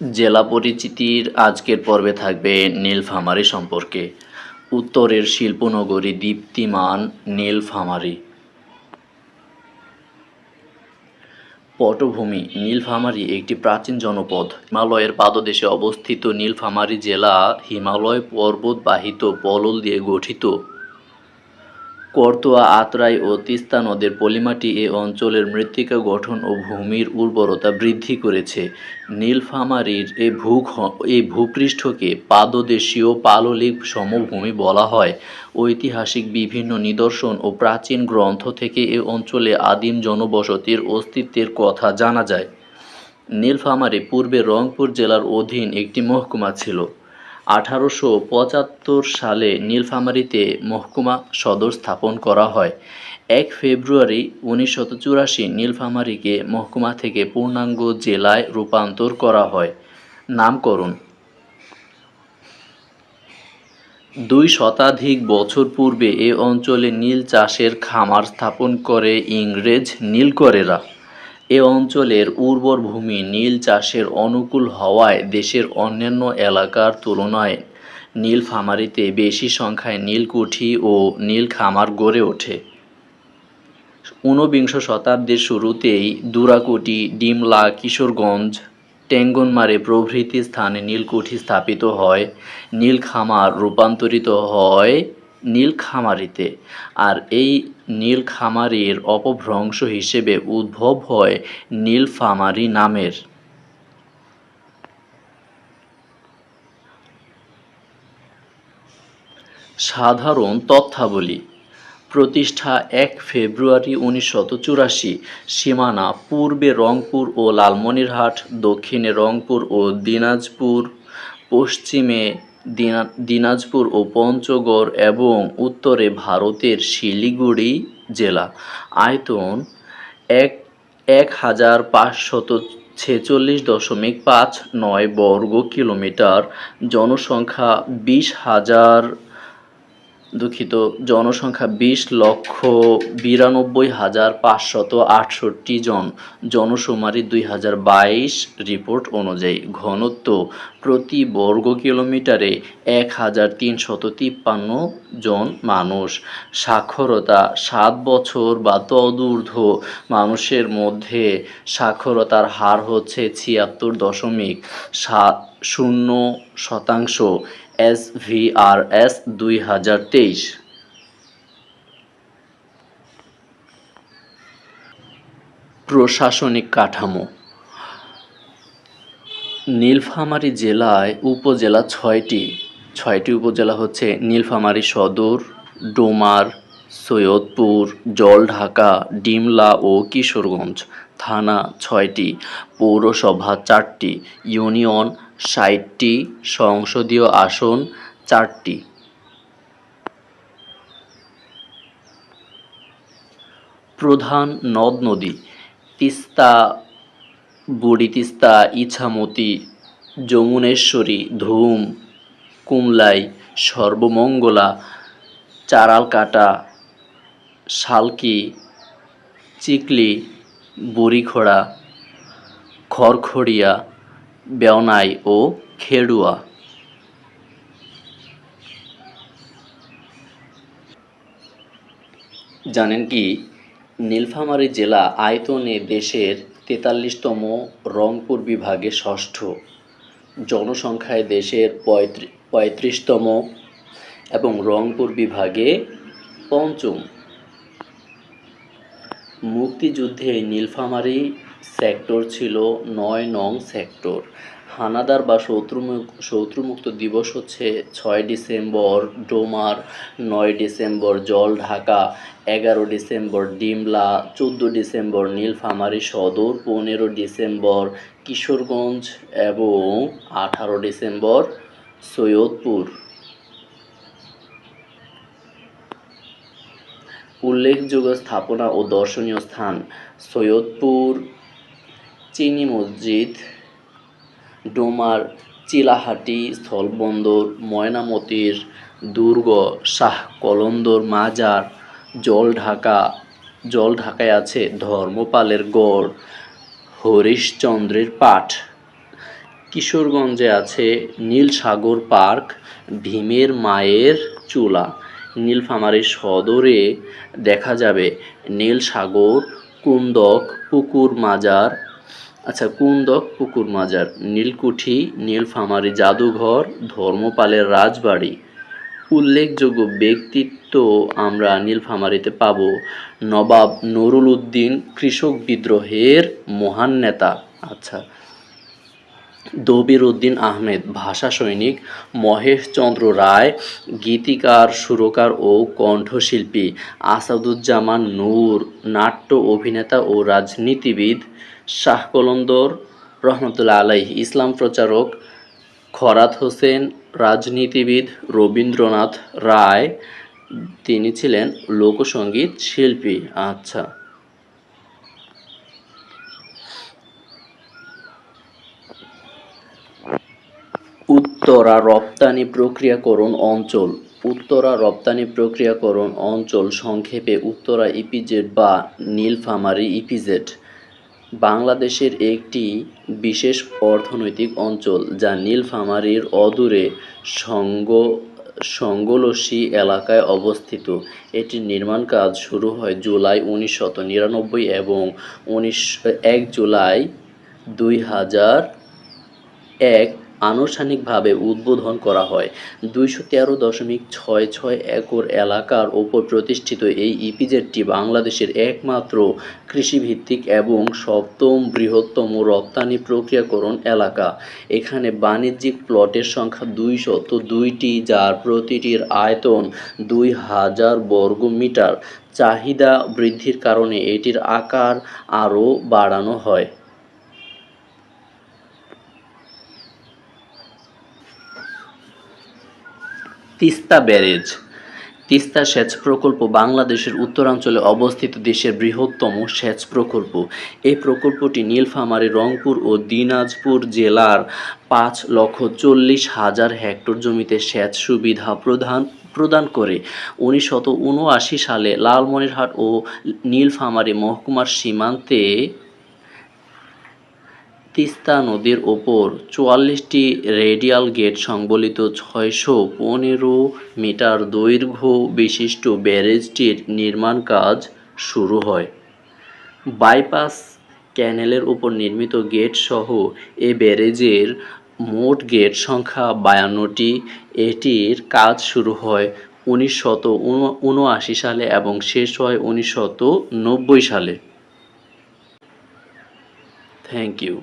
জেলা পরিচিতির আজকের পর্বে থাকবে নীলফামারী সম্পর্কে। উত্তরের শিল্পনগরী দীপ্তিমান নীলফামারী। পটভূমি নীলফামারী একটি প্রাচীন জনপদ। হিমালয়ের পাদদেশে অবস্থিত নীলফামারী জেলা হিমালয় পর্বতবাহিত পলল দিয়ে গঠিত। করতোয়া, আত্রাই ও তিস্তা নদের পলিমাটি এ অঞ্চলের মৃত্তিকা গঠন ও ভূমির উর্বরতা বৃদ্ধি করেছে। নীলফামারীর এই ভূ এই ভূপৃষ্ঠকে পাদদেশীয় পাললিক সমভূমি বলা হয়। ঐতিহাসিক বিভিন্ন নিদর্শন ও প্রাচীন গ্রন্থ থেকে এ অঞ্চলে আদিম জনবসতির অস্তিত্বের কথা জানা যায়। নীলফামারী পূর্বে রংপুর জেলার অধীন একটি মহকুমা ছিল। আঠারোশো পঁচাত্তর সালে নীলফামারীতে মহকুমা সদর স্থাপন করা হয়। এক ফেব্রুয়ারি উনিশশো চুরাশি নীলফামারীকে মহকুমা থেকে পূর্ণাঙ্গ জেলায় রূপান্তর করা হয়। নামকরণ। দুই শতাধিক বছর পূর্বে এ অঞ্চলে নীল চাষের খামার স্থাপন করে ইংরেজ নীলকরেরা। এ অঞ্চলের উর্বর ভূমি নীল চাষের অনুকূল হওয়ায় দেশের অন্যান্য এলাকার তুলনায় নীলফামারীতে বেশি সংখ্যায় নীলকুঠি ও নীল খামার গড়ে ওঠে। ঊনবিংশ শতাব্দীর শুরুতেই দুরাকুটি, ডিমলা, কিশোরগঞ্জ, টেঙ্গনমারে প্রভৃতি স্থানে নীলকুঠি স্থাপিত হয় নীলখামার রূপান্তরিত হয় নীলখামারিতে আর এই নীলখামারির অপভ্রংশ হিসেবে উদ্ভব হয় নীলফামারী নামের। সাধারণ তথ্যাবলী। প্রতিষ্ঠা এক ফেব্রুয়ারি উনিশশো চুরাশি, সীমানা পূর্বে রংপুর ও লালমনিরহাট, দক্ষিণে রংপুর ও দিনাজপুর, পশ্চিমে দিনাজপুর ও পঞ্চগড় এবং উত্তরে ভারতের শিলিগুড়ি জেলা। আয়তন এক এক হাজার পাঁচশত ছেচল্লিশ দশমিক পাঁচ নয় বর্গ কিলোমিটার। জনসংখ্যা বিশ হাজার দুঃখিত, জনসংখ্যা বিশ লক্ষ বিরানব্বই হাজার পাঁচশত আটষট্টি জন। জনশুমারি দুই হাজার বাইশ রিপোর্ট অনুযায়ী ঘনত্ব প্রতি বর্গ কিলোমিটারে এক হাজার তিনশত তিপ্পান্ন জন মানুষ। সাক্ষরতা সাত বছর বা তদূর্ধ্ব মানুষের মধ্যে সাক্ষরতার হার হচ্ছে ছিয়াত্তর দশমিক সাত শূন্য শতাংশ এস ভি আর এস দুই হাজার তেইশ। প্রশাসনিক কাঠামো। নীলফামারী জেলায় উপজেলা ছয়টি। ছয়টি উপজেলা হচ্ছে নীলফামারী সদর, ডোমার, সৈয়দপুর, জলঢাকা, ডিমলা ও কিশোরগঞ্জ। থানা ছয়টি, পৌরসভা চারটি, ইউনিয়ন ষাটটি, সংসদীয় আসন চারটি। প্রধান নদ নদী, তিস্তা বুড়ি তিস্তা ইছামতি, যমুনেশ্বরী, ধুম কুমলাই, সর্বমঙ্গলা, চারালকাটা, শালকি, চিকলি, বুড়িখোড়া, খড়খড়িয়া, বেওনাই ও খেড়ুয়া। জানেন কি, নীলফামারী জেলা আয়তনে দেশের তেতাল্লিশতম রংপুর বিভাগে ষষ্ঠ। জনসংখ্যায় দেশের পঁয়ত্রিশ পঁয়ত্রিশতম এবং রংপুর বিভাগে পঞ্চম। মুক্তিযুদ্ধে নীলফামারী সেক্টর ছিল নয় নং সেক্টর। হানাদার বা শত্রুমুক শত্রুমুক্ত দিবস হচ্ছে ছয় ডিসেম্বর, ডোমার নয় ডিসেম্বর, জল ঢাকা এগারো ডিসেম্বর, ডিমলা চোদ্দ ডিসেম্বর, নীলফামারী সদর পনেরো ডিসেম্বর, কিশোরগঞ্জ এবং আঠারো ডিসেম্বর সৈয়দপুর। উল্লেখযোগ্য স্থাপনা ও দর্শনীয় স্থান সৈয়দপুর, চিনি মসজিদ, ডোমার, চিলাহাটি, স্থলবন্দর, ময়নামতির, দুর্গ, শাহ কলন্দর মাজার জলঢাকা জলঢাকায় আছে ধর্মপালের গড়, হরিশচন্দ্রের পাঠ। কিশোরগঞ্জে আছে নীলসাগর পার্ক, ভীমের মায়ের চুলা। নীলফামারী সদরে দেখা যাবে নীলসাগর, কুন্দক পুকুর মাজার। আচ্ছা কুন্দক পুকুর মাজার, নীলকুঠি, নীলফামারী জাদুঘর, ধর্মপালের রাজবাড়ি। উল্লেখযোগ্য ব্যক্তিত্ব আমরা নীলফামারীতে পাব নবাব নুরুল উদ্দিন, কৃষক বিদ্রোহের মহান নেতা। আচ্ছা দবির উদ্দিন আহমেদ, ভাষা সৈনিক, মহেশচন্দ্র রায়, গীতিকার, সুরকার ও কণ্ঠশিল্পী, আসাদুজ্জামান নূর, নাট্য অভিনেতা ও রাজনীতিবিদ শাহ কলন্দর রহমতুল্লাহ আলাই ইসলাম প্রচারক খরাত হোসেন, রাজনীতিবিদ রবীন্দ্রনাথ রায়, তিনি ছিলেন লোকসঙ্গীত শিল্পী। আচ্ছা। উত্তরা রপ্তানি প্রক্রিয়াকরণ অঞ্চল। উত্তরা রপ্তানি প্রক্রিয়াকরণ অঞ্চল সংক্ষেপে উত্তরা ইপিজেড বা নীলফামারী ইপিজেড বাংলাদেশের একটি বিশেষ অর্থনৈতিক অঞ্চল যা নীলফামারীর অদূরে সঙ্গ সংগলসী এলাকায় অবস্থিত। এটির নির্মাণ কাজ শুরু হয় জুলাই উনিশশত নিরানব্বই এবং উনিশ এক জুলাই দুই হাজার এক আনুষ্ঠানিকভাবে উদ্বোধন করা হয়। দুইশো তেরো দশমিক ছয় ছয় একর এলাকার ওপর প্রতিষ্ঠিত এই ইপিজেডটি বাংলাদেশের একমাত্র কৃষিভিত্তিক এবং সপ্তম বৃহত্তম রপ্তানি প্রক্রিয়াকরণ এলাকা। এখানে বাণিজ্যিক প্লটের সংখ্যা দুইশত দুইটি, যার প্রতিটির আয়তন দুই হাজার বর্গ মিটার। চাহিদা বৃদ্ধির কারণে এটির আকার আরও বাড়ানো হয়। তিস্তা ব্যারেজ। তিস্তা সেচ প্রকল্প বাংলাদেশের উত্তরাঞ্চলে অবস্থিত দেশের বৃহত্তম সেচ প্রকল্প। এই প্রকল্পটি নীলফামারী, রংপুর ও দিনাজপুর জেলার পাঁচ লক্ষ চল্লিশ হাজার হেক্টর জমিতে সেচ সুবিধা প্রদান প্রদান করে। উনআশি সালে লালমনিরহাট ও নীলফামারী মহকুমার সীমান্তে তিস্তা নদীর ওপর চুয়াল্লিশটি রেডিয়াল গেট সংবলিত ছয়শো পনেরো মিটার দৈর্ঘ্য বিশিষ্ট ব্যারেজটির নির্মাণ কাজ শুরু হয়। বাইপাস ক্যানেলের উপর নির্মিত গেট সহ এ ব্যারেজের মোট গেট সংখ্যা বায়ান্নটি। এটির কাজ শুরু হয় উনিশশত উনআশি সালে এবং শেষ হয় উনিশশত নব্বই সালে। Thank you.